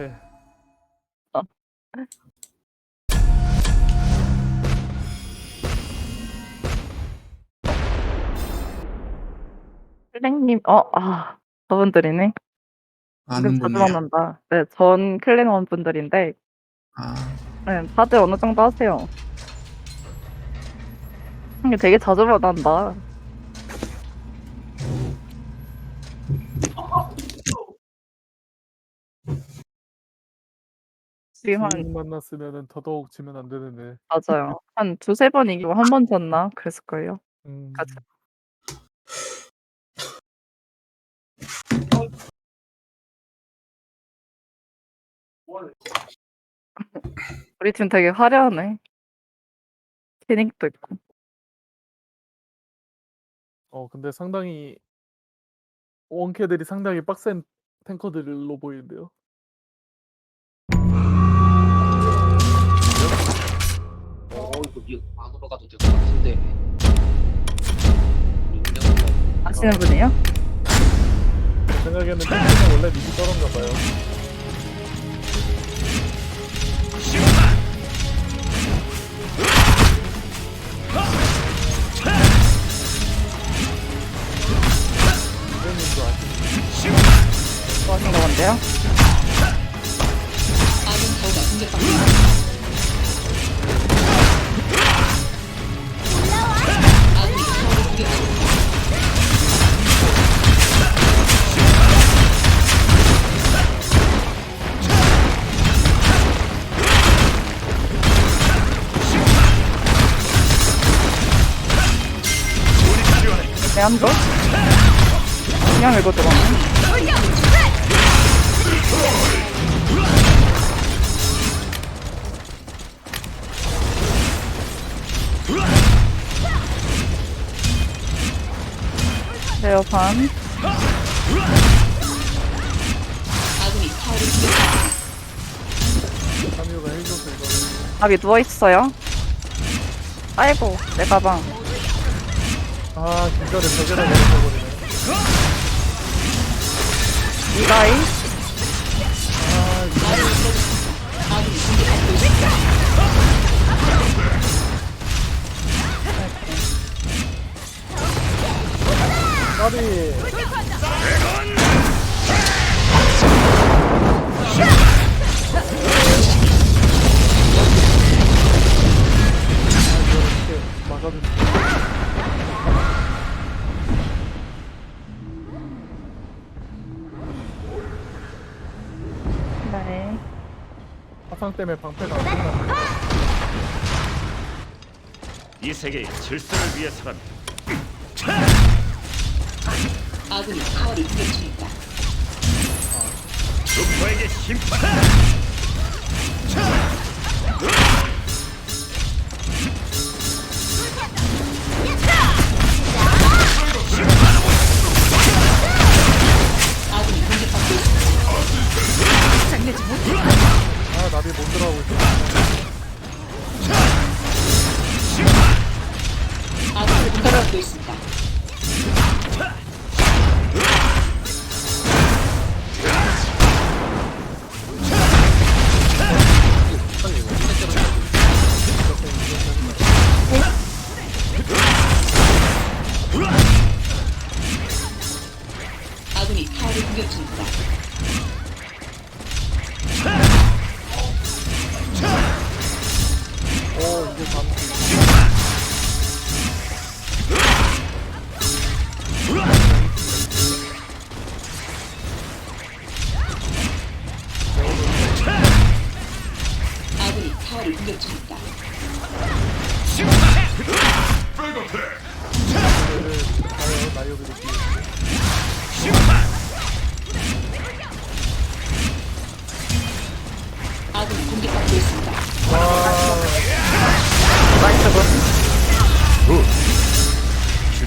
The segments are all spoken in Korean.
못해. 클랭님, 어, 아, 저분들이네. 아는 지금 자주 분이야. 만난다. 네, 전 클랭원 분들인데, 아, 네, 다들 어느 정도 하세요. 이게 되게 자주 만난다. 지금 한, 지인 만났으면은 더더욱 지면 안 되는데. 맞아요. 한 두세 번 이기고 한번 졌나? 그랬을걸요. 음. 가자. 우리 팀 되게 화려하네. 캐닉도 있고. 어 근데 상당히 원캐들이 상당히 빡센 탱커들로 보이는데요. 미 안으로 가도 될 것 같은데. 아시는 분이에요? 제 생각에는 탱커는 원래 미리 떨었나 봐요. 대한 거? 그냥 읽어 들어갔네. 레어판 밥이 누워있어요 아이고 내 가방 아 진짜를 벽에다 내려버리네. 이가이 화상 때문에 방패가 안. 이 세계의 질서를 위해서라면 아군이 타워를 공격 중입니다. 루퍼에게 심판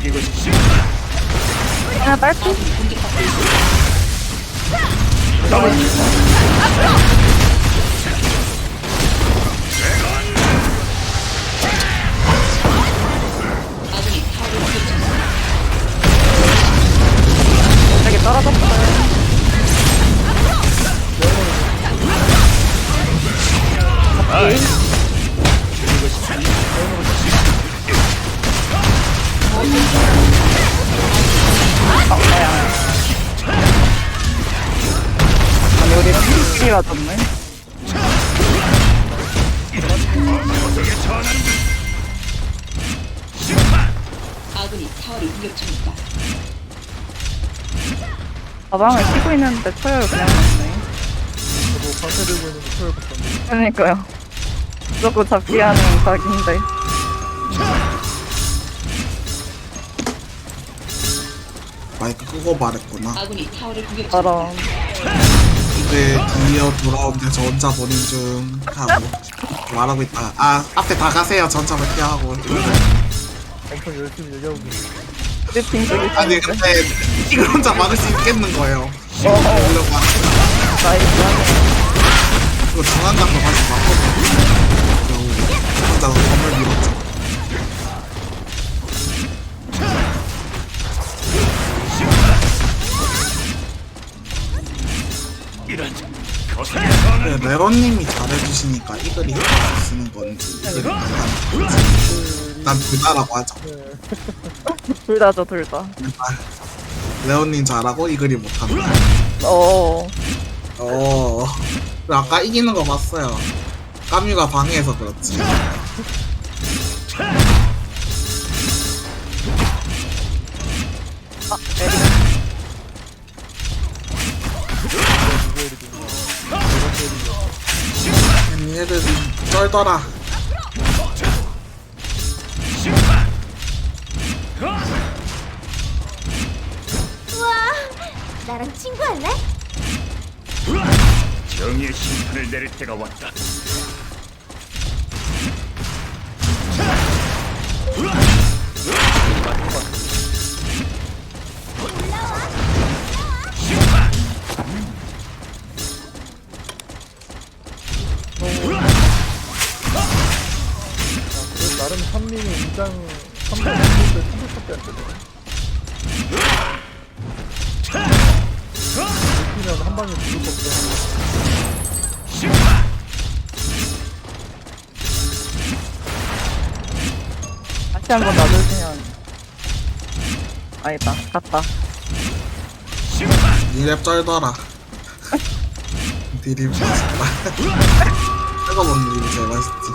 죽이고 싶지 하나 중입니다. 되게 떨어졌어 심판 아군이 타워를 공격 중입니다. 가방을 끼고 있는데 초열 그냥 맞네. 저도 방패 들고 있는 거 초열 봤었는데 그러니까요. 무조건 잡기 하는 각인데. 마이크 끄고 말했구나. 아군이 타워를 공격 저런. 중입니다. 이 제 드디어 돌아오는데 저 혼자 보는 중 하고 말하고 있다. 아 앞에 다 가세요. 전차 몇개 하고. 엄청 열심히 얘기하고 계세요 브리핑 쪽이 아니 근데 이걸 혼자 막을 수 있겠는 거예요. 보려고 하는데 나이스. 이거 중앙 장도 다시 바꿔서 혼자 건물 밀었 이런 전하는 네, 레런님이 잘해주시니까 이글이 할수 쓰는 건지 이글이 난둘 다라고 하죠. 둘 다죠, 둘 다. 아, 레온님 잘하고 이글이 못하는 거. 어, 어. 아까 이기는 거 봤어요. 까뮤가 방해해서 그렇지. 아니 얘들 쩔더라. 나랑 친구할래? 정의의 심판을 내릴 때가 왔다 한 방에 죽을 거 없어 다시 한 번 놔주시면. 아니다, 갔다. 이랩 쩔더라. 디립 맛있다. 이거 먹는 게 제일 맛있지.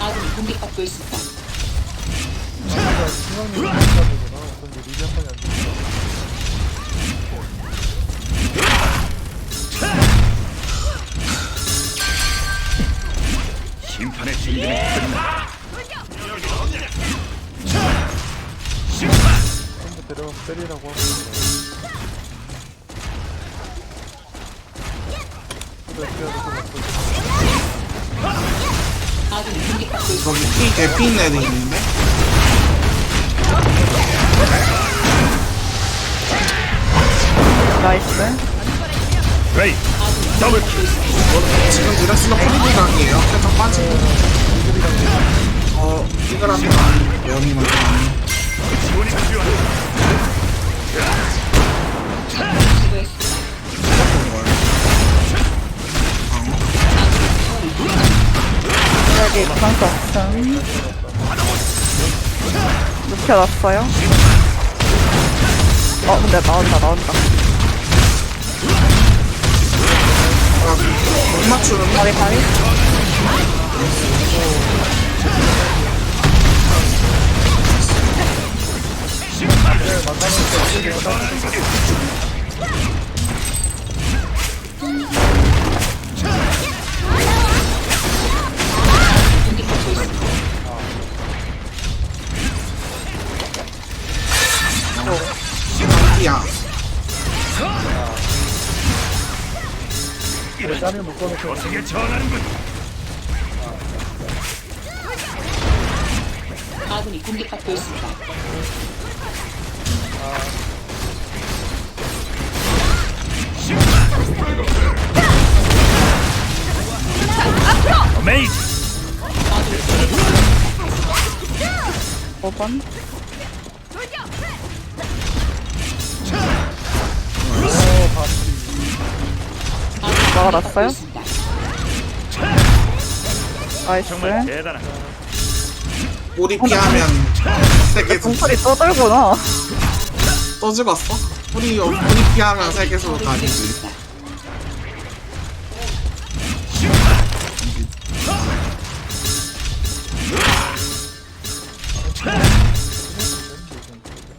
아군이 공격받고 있습니다. 아까 중앙님 진짜 되구나 근데 리드 한 방에 안. 심판의 준비는 끝났다 한번 데려가서 때리라고 하고 근데 어떻게 해야 될것 같아 아군이 공격받고 있습니다. 저기 피 애들 있는데? 나이스. 레이 더블 킬 지금 디렉스가 프리디각이에요. 살짝 빠지고. 어, 이글한테 안, 레온님한테 안. 지원이 필요하다 제거했습니다. 그런 거예요. 어, 여기 방수 없음. 눕혀놨어요. 어, 근데 나온다, 나온다. 못 맞추는 가위, 가위. 공격받고 그래 짬이 묶어놓고 거세게 전하는 군? 아군이 공격받고 있습니다. 메이드 5번. 막아놨어요? 나이스. 정말 꼬리 피하면 세개 공팔이 떠들구나. 또 죽었어? 우리 우리 피하면 세계수로 다니지.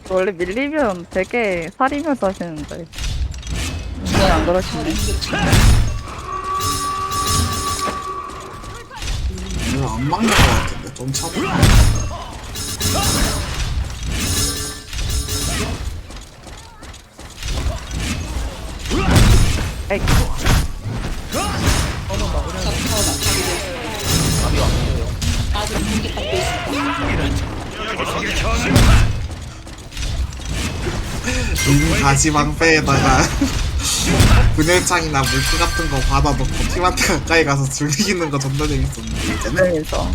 원래 밀리면 되게 살이면서 하시는데. 이건 안 그러시네. 막는 것 같은데 좀 쳐봐. 에이, 답이 왔어요. 아군이 공격받고 있습니다. 음, 다시 방패에다가 분열창이나 물기 같은 거 받아놓고 팀한테 가까이 가서 즐기는 거 존나 재밌었는데 이제는? 그래서.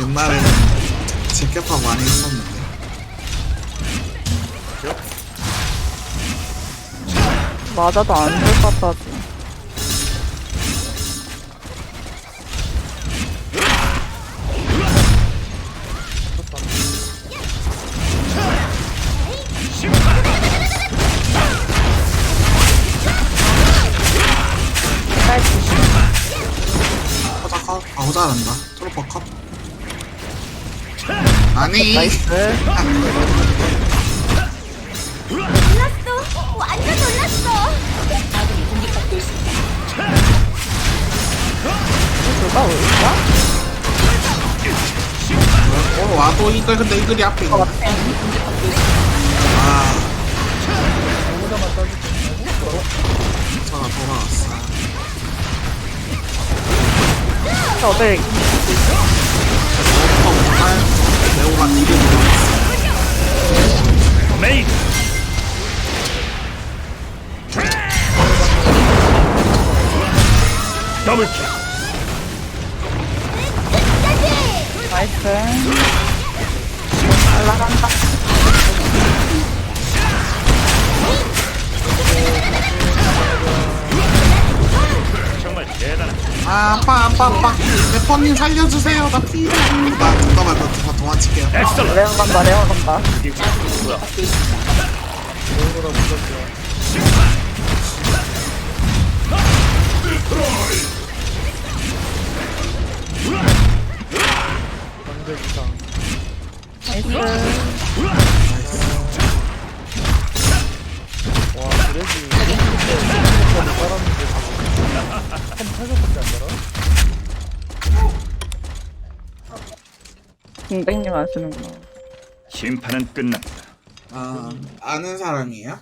옛날에는 제껴파 많이 했었는데. 맞아도 안 될 것 같아 잘한다 트로퍼 컷 아니 나이스. 아군이 공격받고 있습니다. 누가 올까? 어 와도 이글 근데 이글이 앞에 있네 아군이 공격받고 있습니다. 아 아무나만 따 저들 메인 나이스. 올라간다. 아빠 아빠 아빠 대포님 살려주세요. 나 피해. 나 잠깐만 나 잠깐 도망칠게요. 엑셀런 레온 간다, 레온 간다. 나이스. 공백님 아시는구나. 심판은 끝났다 아 아는 사람이에요?